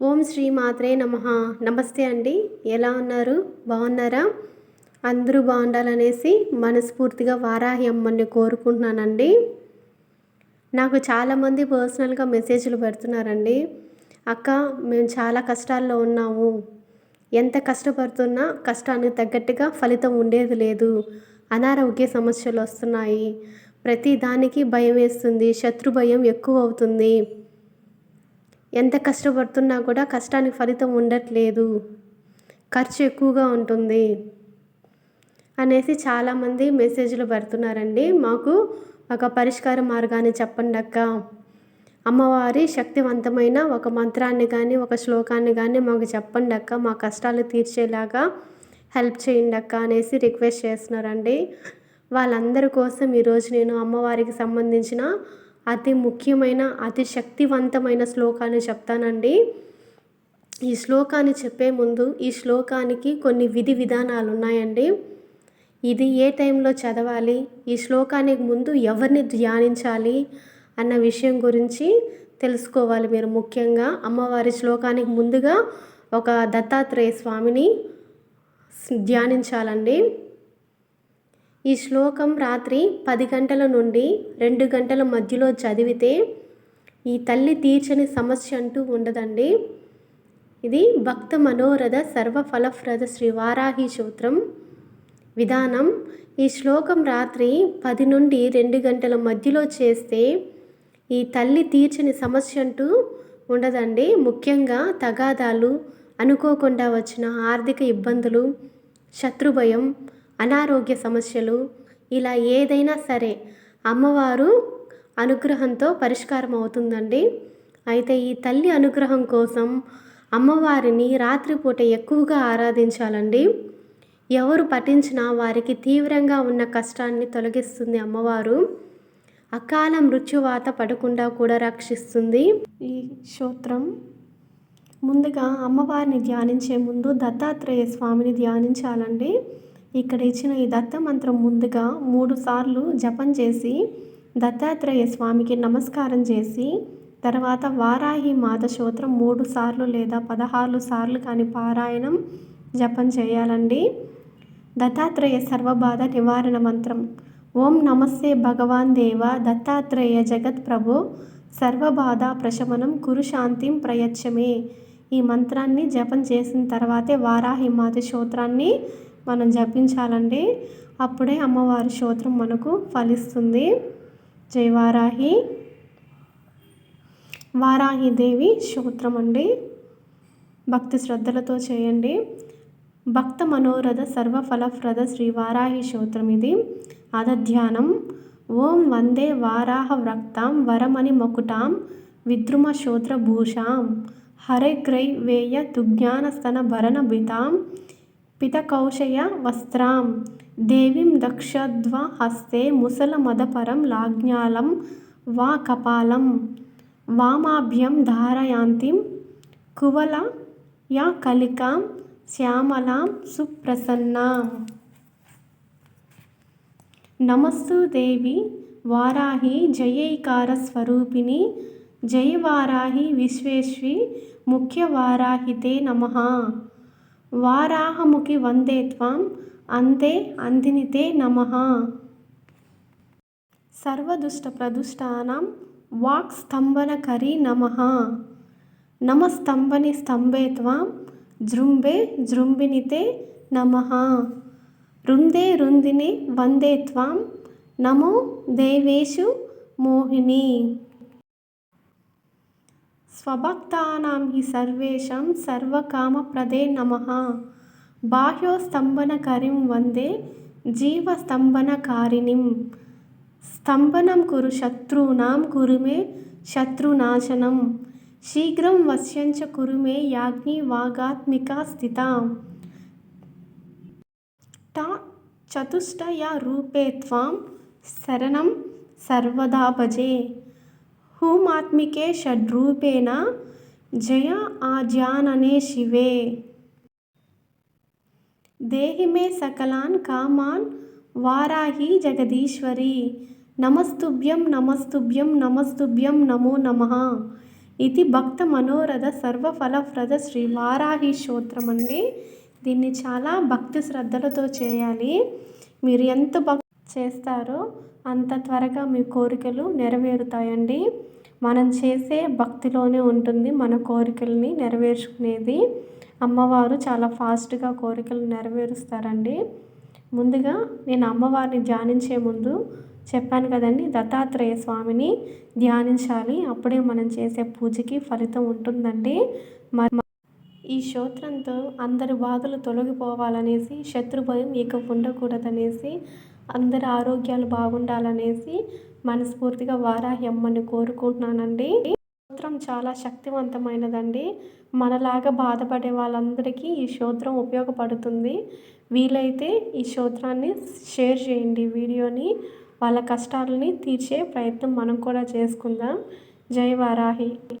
ఓం శ్రీ మాత్రే నమ. నమస్తే అండి. ఎలా ఉన్నారు? బాగున్నారా? అందరూ బాగుండాలనేసి మనస్ఫూర్తిగా వారాహి అమ్మని కోరుకుంటున్నానండి. నాకు చాలామంది పర్సనల్గా మెసేజ్లు పెడుతున్నారండి. అక్క మేము చాలా కష్టాల్లో ఉన్నాము. ఎంత కష్టపడుతున్నా కష్టానికి తగ్గట్టుగా ఫలితం ఉండేది లేదు. అనారోగ్య సమస్యలు వస్తున్నాయి. ప్రతి దానికి భయం వేస్తుంది. శత్రు భయం ఎక్కువ అవుతుంది. ఎంత కష్టపడుతున్నా కూడా కష్టానికి ఫలితం ఉండట్లేదు. ఖర్చు ఎక్కువగా ఉంటుంది అనేసి చాలామంది మెసేజ్లు పెడుతున్నారండి. మాకు ఒక పరిష్కార మార్గాన్ని చెప్పండి అక్క. అమ్మవారి శక్తివంతమైన ఒక మంత్రాన్ని కానీ ఒక శ్లోకాన్ని కానీ మాకు చెప్పండి అక్క. మా కష్టాలు తీర్చేలాగా హెల్ప్ చేయండి అక్క అనేసి రిక్వెస్ట్ చేస్తున్నారండి. వాళ్ళందరి కోసం ఈరోజు నేను అమ్మవారికి సంబంధించిన అతి ముఖ్యమైన అతి శక్తివంతమైన శ్లోకాన్ని చెప్తానండి. ఈ శ్లోకాన్ని చెప్పే ముందు ఈ శ్లోకానికి కొన్ని విధి విధానాలు ఉన్నాయండి. ఇది ఏ టైంలో చదవాలి ఈ శ్లోకానికి ముందు ఎవరిని ధ్యానించాలి అన్న విషయం గురించి తెలుసుకోవాలి మీరు ముఖ్యంగా. అమ్మవారి శ్లోకానికి ముందుగా ఒక దత్తాత్రేయ స్వామిని ధ్యానించాలండి. ఈ శ్లోకం రాత్రి పది గంటల నుండి రెండు గంటల మధ్యలో చదివితే ఈ తల్లి తీర్చని సమస్య అంటూ ఉండదండి. ఇది భక్త మనోరథ సర్వఫలప్రద శ్రీవారాహి సూత్రం విధానం. ఈ శ్లోకం రాత్రి పది నుండి రెండు గంటల మధ్యలో చేస్తే ఈ తల్లి తీర్చని సమస్య అంటూ ఉండదండి. ముఖ్యంగా తగాదాలు అనుకోకుండా వచ్చిన ఆర్థిక ఇబ్బందులు శత్రుభయం అనారోగ్య సమస్యలు ఇలా ఏదైనా సరే అమ్మవారు అనుగ్రహంతో పరిష్కారం అవుతుందండి అయితే ఈ తల్లి అనుగ్రహం కోసం అమ్మవారిని రాత్రిపూట ఎక్కువగా ఆరాధించాలండి. ఎవరు పఠించినా వారికి తీవ్రంగా ఉన్న కష్టాన్ని తొలగిస్తుంది అమ్మవారు. అకాల మృత్యువాత పడకుండా కూడా రక్షిస్తుంది. ఈ స్తోత్రం ముందుగా అమ్మవారిని ధ్యానించే ముందు దత్తాత్రేయ స్వామిని ధ్యానించాలండి. ఇక్కడ ఇచ్చిన ఈ దత్త మంత్రం ముందుగా మూడు సార్లు జపం చేసి దత్తాత్రేయ స్వామికి నమస్కారం చేసి తర్వాత వారాహి మాత స్తోత్రం మూడు సార్లు లేదా పదహారు సార్లు కానీ పారాయణం జపం చేయాలండి. దత్తాత్రేయ సర్వబాధ నివారణ మంత్రం. ఓం నమస్తే భగవాన్ దేవ దత్తాత్రేయ జగత్ ప్రభు సర్వబాధ ప్రశమనం కురు శాంతిం ప్రయచ్చమే. ఈ మంత్రాన్ని జపం చేసిన తర్వాతే వారాహి మాత స్తోత్రాన్ని మనం జపించాలండి అప్పుడే అమ్మవారి స్తోత్రం మనకు ఫలిస్తుంది. జై వారాహి. వారాహి దేవి స్తోత్రం అండి. భక్తి శ్రద్ధలతో చేయండి. భక్త మనోరథ సర్వఫలప్రద శ్రీ వారాహి స్తోత్రం ఇది. అదధ్యానం ఓం వందే వారాహ వ్రక్తాం వరమణి మకుటాం విద్రుమ శ్రోత్రభూషాం హరగ్రై వేయ తుజ్ఞానస్తన భరణ బితాం పితకౌశయ వస్త్రాం దేవీం దక్షద్వ హస్తే ముసలమదపరం లాజ్ఞాలం వా కపాలం వామాభ్యం ధారయాంతిం కువల యా కలికాం శ్యామలాం సుప్రసన్నాం. నమస్తు దేవి వారాహి జయైకార స్వరూపిణి జయ వారాహి విశ్వేశ్వి ముఖ్య వారాహితే నమ. వారాహముఖి వందే త్వం అంతే అందినితే నమ. సర్వదుష్ట ప్రదుష్టానం వాక్ స్తంభనకరీ నమ. నమస్తంభని స్తంభే త్వం జృంభే జృంభినితే నమ. రుందే రుందిని వందే త్వం నమో దేవేషు మోహిని. స్వభక్తానాం హి సర్వేషాం సర్వకామప్రదే నమ. బాహ్యోస్తంభనకరిం వందే జీవస్తంభనకారిణిం. స్తంభనం కురు శత్రూనాం కురుమే శత్రునాశనం. శీఘ్రం వశ్యంచ కురుమే యాజ్ఞి వాగాత్మిక స్థిత. తా చతుష్టయ రూపే త్వాం శరణం సర్వదా భజే. హూమాత్మికే షడ్రూపేణ జయ ఆజాననే శివే. దేహిమే సకలాన్ కామాన్ వారాహి జగదీశ్వరి. నమస్తుభ్యం నమస్తుభ్యం నమస్తుభ్యం నమో నమ ఇది భక్త మనోరథ సర్వఫలప్రద శ్రీ వారాహి స్తోత్రం అండి దీన్ని చాలా భక్తి శ్రద్ధలతో చేయాలి. మీరు ఎంత భక్ చేస్తారో. అంత త్వరగా మీ కోరికలు నెరవేరుతాయండి. మనం చేసే భక్తిలోనే ఉంటుంది మన కోరికల్ని నెరవేర్చుకునేది. అమ్మవారు చాలా ఫాస్ట్గా కోరికలు నెరవేరుస్తారండి. ముందుగా నేను అమ్మవారిని ధ్యానించే ముందు చెప్పాను కదండి దత్తాత్రేయ స్వామిని ధ్యానించాలి. అప్పుడే మనం చేసే పూజకి ఫలితం ఉంటుందండి. మరి ఈ స్తోత్రంతో అందరి బాధలు తొలగిపోవాలనేసి శత్రు భయం ఇక ఉండకూడదనేసి అందరి ఆరోగ్యాలు బాగుండాలనేసి మనస్ఫూర్తిగా వారాహి అమ్మని కోరుకుంటున్నానండి స్తోత్రం చాలా శక్తివంతమైనదండి. మనలాగా బాధపడే వాళ్ళందరికీ ఈ స్తోత్రం ఉపయోగపడుతుంది. వీలైతే ఈ స్తోత్రాన్ని షేర్ చేయండి. వీడియోని వాళ్ళ కష్టాలని తీర్చే ప్రయత్నం మనం కూడా చేసుకుందాం. జై వారాహి.